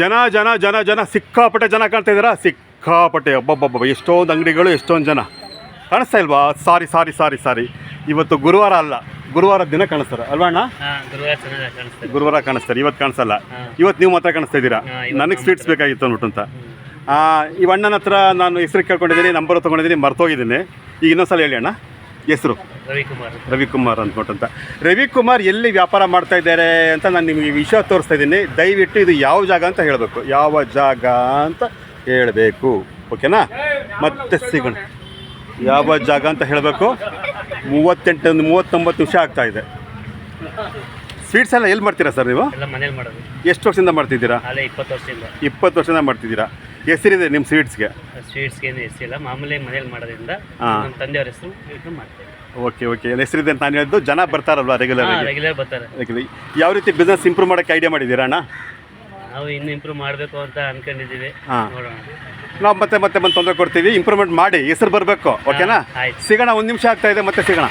ಜನ ಜನ ಜನ ಜನ ಸಿಕ್ಕಾಪಟ್ಟೆ ಜನ ಕಾಣ್ತಾ ಇದ್ದೀರಾ? ಸಿಕ್ಕಾಪಟ್ಟೆ ಒಬ್ಬೊಬ್ಬೊಬ್ಬ ಎಷ್ಟೊಂದು ಅಂಗಡಿಗಳು ಎಷ್ಟೊಂದು ಜನ. ಕಾಣಿಸ್ತಾ ಇಲ್ವಾ? ಸಾರಿ ಸಾರಿ ಸಾರಿ ಸಾರಿ. ಇವತ್ತು ಗುರುವಾರ ಅಲ್ಲ ಗುರುವಾರ ದಿನ ಕಾಣಿಸ್ತಾರೆ. ಅಲ್ವಾ ಅಣ್ಣ? ಹಾ ಗುರುವಾರ ಕಾಣಿಸ್ತಾರೆ. ಇವತ್ತು ಕಾಣಿಸಲ್ಲ. ಇವತ್ತು ನೀವು ಮಾತ್ರ ಕಾಣಿಸ್ತಾ ಇದ್ದೀರಾ? ನನಗೆ ಸ್ವೀಟ್ಸ್ ಬೇಕಾಗಿತ್ತು ಅಂದ್ಬಿಟ್ಟು ಅಂತ. ಆ, ಈ ಅಣ್ಣನ ಹತ್ರ ನಾನು ಹೆಸರು ಕೇಳ್ಕೊಂಡಿದ್ದೀನಿ ನಂಬರ್ ತೊಗೊಂಡಿದ್ದೀನಿ ಮರ್ತೋಗಿದ್ದೀನಿ. ಈಗ ಇನ್ನೊಂದ್ಸಲ ಹೇಳಿ ಅಣ್ಣ. ಹೆಸರು? ರವಿಕುಮಾರ್. ರವಿಕುಮಾರ್ ಅಂದ್ಬಿಟ್ಟು ಅಂತ ರವಿಕುಮಾರ್ ಎಲ್ಲಿ ವ್ಯಾಪಾರ ಮಾಡ್ತಾ ಇದ್ದಾರೆ ಅಂತ ನಾನು ನಿಮಗೆ ವಿಷಯ ತೋರಿಸ್ತಾ ಇದ್ದೀನಿ. ದಯವಿಟ್ಟು ಇದು ಯಾವ ಜಾಗ ಅಂತ ಹೇಳಬೇಕು. ಯಾವ ಜಾಗ ಅಂತ ಹೇಳಬೇಕು. ಓಕೆನಾ? ಮತ್ತೆ ಸಿಗೋಣ. ಯಾವ ಜಾಗ ಅಂತ ಹೇಳಬೇಕು. ಮೂವತ್ತೆಂಟು ಮೂವತ್ತೊಂಬತ್ತು ನಿಮಿಷ ಆಗ್ತಾ ಇದೆ. ಸ್ವೀಟ್ಸ್ ಎಲ್ಲ ಎಲ್ಲಿ ಮಾಡ್ತೀರಾ ಸರ್ ನೀವು? ಎಷ್ಟು ವರ್ಷದಿಂದ ಮಾಡ್ತಿದ್ದೀರಾ? ಇಪ್ಪತ್ತು ವರ್ಷದಿಂದ ಮಾಡ್ತಿದ್ದೀರಾ? ಹೆಸರಿದೆ ನಿಮ್ಮ ಸ್ವೀಟ್ಸ್ಗೆ? ಸ್ವೀಟ್ಸ್ಗೆ ಏನು ಹೆಸರಿಲ್ಲ ಮಾಮೂಲಿ ಮನೇಲಿ ಮಾಡೋದ್ರಿಂದ ಹಾ. ನಮ್ಮ ತಂದೆಯವ್ರ ಹೆಸರು ಮಾಡ್ತೇವೆ. Okay okay. ಹೆಸರಿದೆ ಅಂತ ನಾನು ಹೇಳಿದ್ದು ಜನ ಬರ್ತಾರಲ್ವಾ ರೆಗ್ಯುಲರ್ ಆಗಿ? ರೆಗ್ಯುಲರ್ ಬರ್ತಾರೆ. ಯಾವ ರೀತಿ ಬಿಸ್ನೆಸ್ ಇಂಪ್ರೂವ್ ಮಾಡೋಕ್ಕೆ ಐಡಿಯಾ ಮಾಡಿದ್ದೀರಾ ಅಣ್ಣ? ನಾವು ಇನ್ನೂ ಇಂಪ್ರೂವ್ ಮಾಡಬೇಕು ಅಂತ ಅನ್ಕೊಂಡಿದ್ದೀವಿ. ಹಾ. ನೋಡೋಣ. ನಾವು ಮತ್ತೆ ಮತ್ತೆ ಬಂದು ತೊಂದರೆ ಕೊಡ್ತೀವಿ. ಇಂಪ್ರೂವ್ಮೆಂಟ್ ಮಾಡಿ ಹೆಸರು ಬರಬೇಕು ಓಕೆನಾ ಆಯ್ತು. ಸಿಗೋಣ ಒಂದು ನಿಮಿಷ ಆಗ್ತಾ ಇದೆ ಮತ್ತೆ ಸಿಗೋಣ.